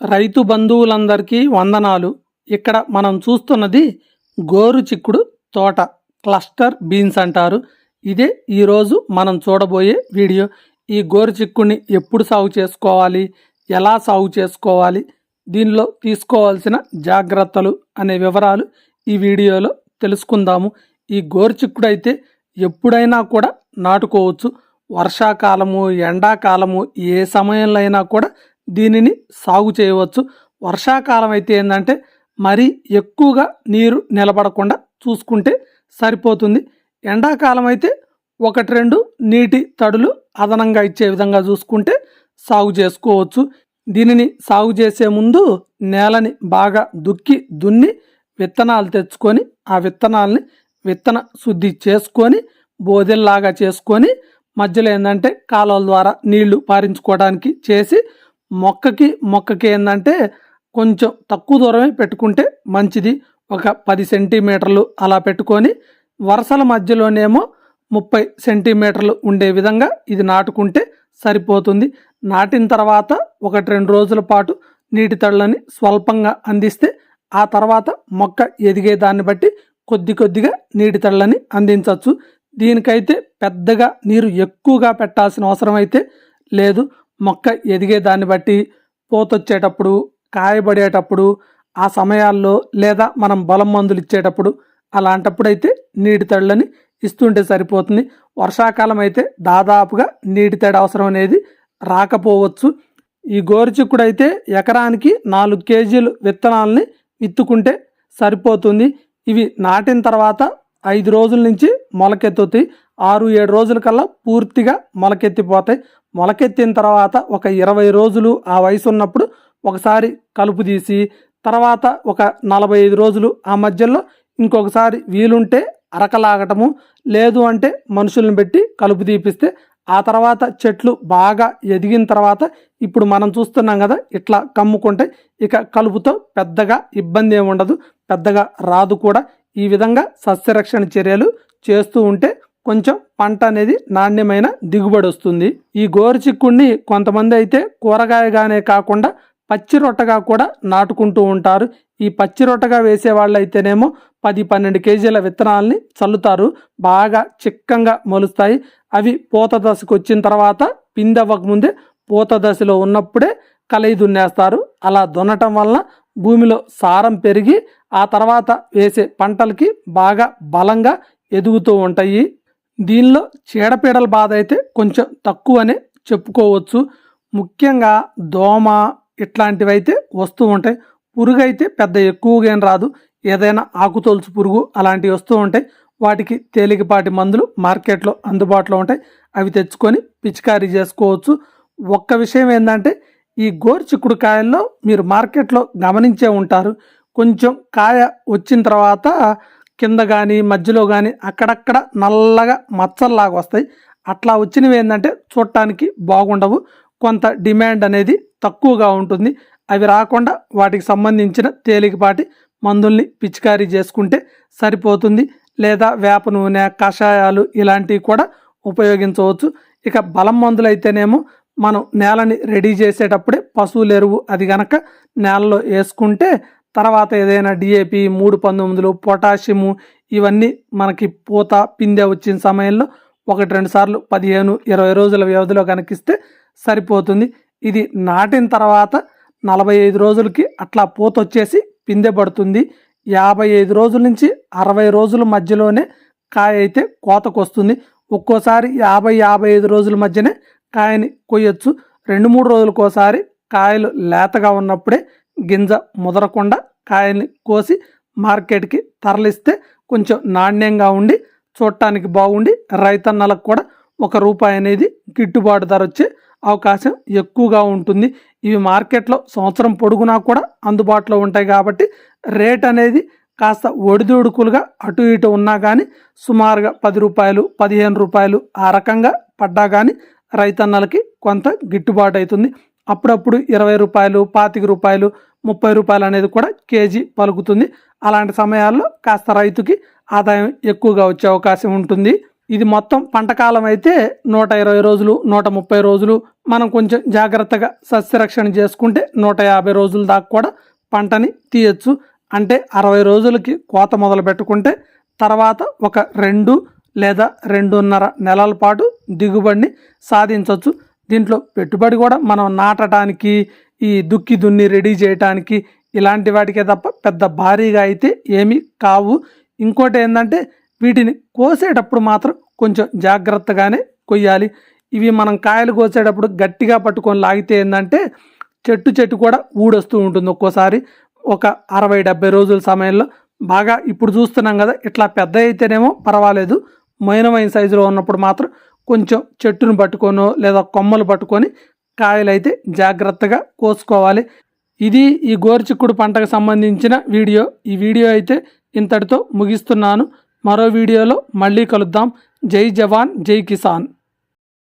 రైతు బంధువులందరికీ వందనాలు. ఇక్కడ మనం చూస్తున్నది గోరు చిక్కుడు తోట క్లస్టర్ బీన్స్ అంటారు. ఇదే ఈరోజు మనం చూడబోయే వీడియో. ఈ గోరు చిక్కుడిని ఎప్పుడు సాగు చేసుకోవాలి? ఎలా సాగు చేసుకోవాలి? దీనిలో తీసుకోవాల్సిన జాగ్రత్తలు అనే వివరాలు ఈ వీడియోలో తెలుసుకుందాము. ఈ గోరు చిక్కుడు అయితే ఎప్పుడైనా కూడా నాటుకోవచ్చు. వర్షాకాలము ఎండాకాలము ఏ సమయంలో అయినా కూడా దీనిని సాగు చేయవచ్చు. వర్షాకాలం అయితే ఏంటంటే మరీ ఎక్కువగా నీరు నిలబడకుండా చూసుకుంటే సరిపోతుంది. ఎండాకాలం అయితే ఒకటి రెండు నీటి తడులు అదనంగా ఇచ్చే విధంగా చూసుకుంటే సాగు చేసుకోవచ్చు. దీనిని సాగు చేసే ముందు నేలని బాగా దుక్కి దున్ని విత్తనాలు తెచ్చుకొని ఆ విత్తనాలని విత్తన శుద్ధి చేసుకొని బోదెల్లాగా చేసుకొని మధ్యలో ఏంటంటే కాలువల ద్వారా నీళ్ళు పారించుకోవడానికి చేసి మొక్కకి మొక్కకి ఏంటంటే కొంచెం తక్కువ దూరమే పెట్టుకుంటే మంచిది. ఒక పది సెంటీమీటర్లు అలా పెట్టుకొని వరుసల మధ్యలోనేమో ముప్పై సెంటీమీటర్లు ఉండే విధంగా ఇది నాటుకుంటే సరిపోతుంది. నాటిన తర్వాత ఒకటి రెండు రోజుల పాటు నీటి తళ్ళని స్వల్పంగా అందిస్తే ఆ తర్వాత మొక్క ఎదిగే దాన్ని బట్టి కొద్ది కొద్దిగా నీటి తళ్ళని అందించవచ్చు. దీనికైతే పెద్దగా నీరు ఎక్కువగా పెట్టాల్సిన అవసరం అయితే లేదు. మొక్క ఎదిగే దాన్ని బట్టి పోతొచ్చేటప్పుడు కాయబడేటప్పుడు ఆ సమయాల్లో లేదా మనం బలం మందులు ఇచ్చేటప్పుడు అలాంటప్పుడు అయితే నీటి తళ్ళని ఇస్తుంటే సరిపోతుంది. వర్షాకాలం అయితే దాదాపుగా నీటి తడి అవసరం అనేది రాకపోవచ్చు. ఈ గోరుచిక్కుడు అయితే ఎకరానికి నాలుగు కేజీలు విత్తనాలని విత్తుకుంటే సరిపోతుంది. ఇవి నాటిన తర్వాత ఐదు రోజుల నుంచి మొలకెత్తుతాయి. ఆరు ఏడు రోజుల కల్లా పూర్తిగా మొలకెత్తిపోతాయి. మొలకెత్తిన తర్వాత ఒక ఇరవై రోజులు ఆ వయసు ఉన్నప్పుడు ఒకసారి కలుపు తీసి తర్వాత ఒక నలభై ఐదు రోజులు ఆ మధ్యలో ఇంకొకసారి వీలుంటే అరకలాగటము లేదు అంటే మనుషులను పెట్టి కలుపు తీపిస్తే ఆ తర్వాత చెట్లు బాగా ఎదిగిన తర్వాత ఇప్పుడు మనం చూస్తున్నాం కదా ఇట్లా కమ్ముకుంటే ఇక కలుపుతో పెద్దగా ఇబ్బంది ఏమి ఉండదు పెద్దగా రాదు కూడా. ఈ విధంగా సస్యరక్షణ చర్యలు చేస్తూ ఉంటే కొంచెం పంట అనేది నాణ్యమైన దిగుబడి వస్తుంది. ఈ గోరు చిక్కుడిని కొంతమంది అయితే కూరగాయగానే కాకుండా పచ్చి రొట్టగా కూడా నాటుకుంటూ ఉంటారు. ఈ పచ్చి రొట్టగా వేసే వాళ్ళు అయితేనేమో పది పన్నెండు కేజీల విత్తనాలని చల్లుతారు. బాగా చిక్కంగా మొలుస్తాయి. అవి పూత దశకు వచ్చిన తర్వాత పిందవ్వకముందే పూత దశలో ఉన్నప్పుడే కలయి దున్నేస్తారు. అలా దున్నటం వలన భూమిలో సారం పెరిగి ఆ తర్వాత వేసే పంటలకి బాగా బలంగా ఎదుగుతూ ఉంటాయి. దీనిలో చీడపీడల బాధ అయితే కొంచెం తక్కువనే చెప్పుకోవచ్చు. ముఖ్యంగా దోమ ఇట్లాంటివి అయితే వస్తూ ఉంటాయి. పురుగు అయితే పెద్ద ఎక్కువగా ఏం రాదు. ఏదైనా ఆకుతోలుచు పురుగు అలాంటివి వస్తూ ఉంటాయి. వాటికి తేలికపాటి మందులు మార్కెట్లో అందుబాటులో ఉంటాయి. అవి తెచ్చుకొని పిచికారీ చేసుకోవచ్చు. ఒక్క విషయం ఏంటంటే ఈ గోరు చిక్కుడు కాయల్లో మీరు మార్కెట్లో గమనించే ఉంటారు. కొంచెం కాయ వచ్చిన తర్వాత కింద కానీ మధ్యలో కానీ అక్కడక్కడ నల్లగా మచ్చల్లాగా వస్తాయి. అట్లా వచ్చినవి ఏంటంటే చూడటానికి బాగుండవు. కొంత డిమాండ్ అనేది తక్కువగా ఉంటుంది. అవి రాకుండా వాటికి సంబంధించిన తేలికపాటి మందుల్ని పిచికారీ చేసుకుంటే సరిపోతుంది. లేదా వేప నూనె కషాయాలు ఇలాంటివి కూడా ఉపయోగించవచ్చు. ఇక బలం మందులు అయితేనేమో మనం నేలని రెడీ చేసేటప్పుడే పశువుల ఎరువు అది గనక నేలలో వేసుకుంటే తర్వాత ఏదైనా డిఏపి మూడు పంతొమ్మిదిలు పొటాషియము ఇవన్నీ మనకి పూత పిందె వచ్చిన సమయంలో ఒకటి రెండు సార్లు పదిహేను ఇరవై రోజుల వ్యవధిలో కనిపిస్తే సరిపోతుంది. ఇది నాటిన తర్వాత నలభై ఐదు రోజులకి అట్లా పూత వచ్చేసి పిందె పడుతుంది. యాభై ఐదు రోజుల నుంచి అరవై రోజుల మధ్యలోనే కాయ అయితే కోతకు వస్తుంది. ఒక్కోసారి యాభై యాభై ఐదు రోజుల మధ్యనే కాయని కొయ్యొచ్చు. రెండు మూడు రోజులకోసారి కాయలు లేతగా ఉన్నప్పుడే గింజ ముదరకుండా కాయల్ని కోసి మార్కెట్కి తరలిస్తే కొంచెం నాణ్యంగా ఉండి చూడటానికి బాగుండి రైతన్నలకు కూడా ఒక రూపాయి అనేది గిట్టుబాటు ధర వచ్చే అవకాశం ఎక్కువగా ఉంటుంది. ఇవి మార్కెట్లో సంవత్సరం పొడుగునా కూడా అందుబాటులో ఉంటాయి కాబట్టి రేట్ అనేది కాస్త ఒడిదుడుకులుగా అటు ఇటు ఉన్నా కానీ సుమారుగా పది రూపాయలు పదిహేను రూపాయలు ఆ రకంగా పడ్డా కానీ రైతన్నలకి కొంత గిట్టుబాటు అవుతుంది. అప్పుడప్పుడు ఇరవై రూపాయలు పాతిక రూపాయలు ముప్పై రూపాయలు అనేది కూడా కేజీ పలుకుతుంది. అలాంటి సమయాల్లో కాస్త రైతుకి ఆదాయం ఎక్కువగా వచ్చే అవకాశం ఉంటుంది. ఇది మొత్తం పంటకాలం అయితే నూట ఇరవై రోజులు నూట ముప్పై రోజులు. మనం కొంచెం జాగ్రత్తగా సస్యరక్షణ చేసుకుంటే నూట యాభై రోజుల దాకా కూడా పంటని తీయచ్చు. అంటే అరవై రోజులకి కోత మొదలు పెట్టుకుంటే తర్వాత ఒక రెండు లేదా రెండున్నర నెలల పాటు దిగుబడిని సాధించవచ్చు దీంట్లో పెట్టుబడి కూడా మనం నాటడానికి ఈ దుక్కి దున్ని రెడీ చేయడానికి ఇలాంటి వాటికే తప్ప పెద్ద భారీగా అయితే ఏమీ కావు. ఇంకోటి ఏంటంటే వీటిని కోసేటప్పుడు మాత్రం కొంచెం జాగ్రత్తగానే కొయ్యాలి. ఇవి మనం కాయలు కోసేటప్పుడు గట్టిగా పట్టుకొని లాగితే ఏంటంటే చెట్టు చెట్టు కూడా ఊడొస్తూ ఉంటుంది ఒక్కోసారి. ఒక అరవై డెబ్బై రోజుల సమయంలో బాగా ఇప్పుడు చూస్తున్నాం కదా ఇట్లా పెద్ద అయితేనేమో పర్వాలేదు. మైనమైన సైజులో ఉన్నప్పుడు మాత్రం కొంచెం చెట్టును పట్టుకొనో లేదా కొమ్మలు పట్టుకొని కాయలైతే జాగ్రత్తగా కోసుకోవాలి. ఇది ఈ గోరుచిక్కుడు పంటకు సంబంధించిన వీడియో. ఈ వీడియో అయితే ఇంతటితో ముగిస్తున్నాను. మరో వీడియోలో మళ్ళీ కలుద్దాం. జై జవాన్ జై కిసాన్.